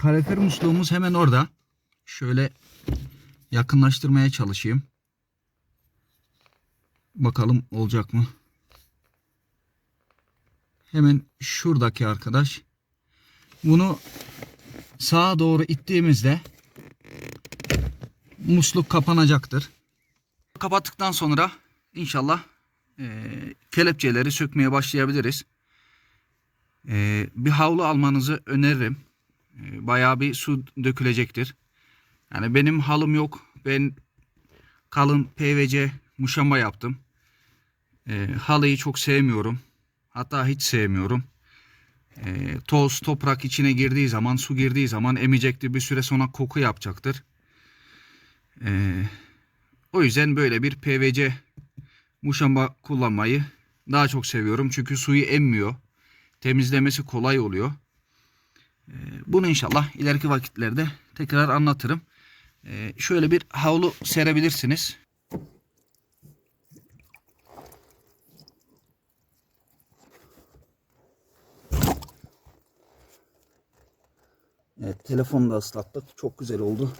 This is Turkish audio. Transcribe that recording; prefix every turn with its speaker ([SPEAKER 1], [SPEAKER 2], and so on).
[SPEAKER 1] kalorifer musluğumuz hemen orada. Şöyle yakınlaştırmaya çalışayım. Bakalım olacak mı? Hemen şuradaki arkadaş. Bunu sağa doğru ittiğimizde musluk kapanacaktır. Kapattıktan sonra inşallah eee, kelepçeleri sökmeye başlayabiliriz. Eee, bir havlu almanızı öneririm. Bayağı bir su dökülecektir. Yani benim halım yok. Ben kalın PVC muşamba yaptım. Eee, halıyı çok sevmiyorum. Hatta hiç sevmiyorum. Eee, toz, toprak içine girdiği zaman, su girdiği zaman emecektir. Bir süre sonra koku yapacaktır. Eee, o yüzden böyle bir PVC muşamba kullanmayı daha çok seviyorum. Çünkü suyu emmiyor. Temizlemesi kolay oluyor. Ee, Bunu inşallah ileriki vakitlerde tekrar anlatırım. Ee, Şöyle bir havlu serebilirsiniz. Evet telefonu da ıslattık. Çok güzel oldu.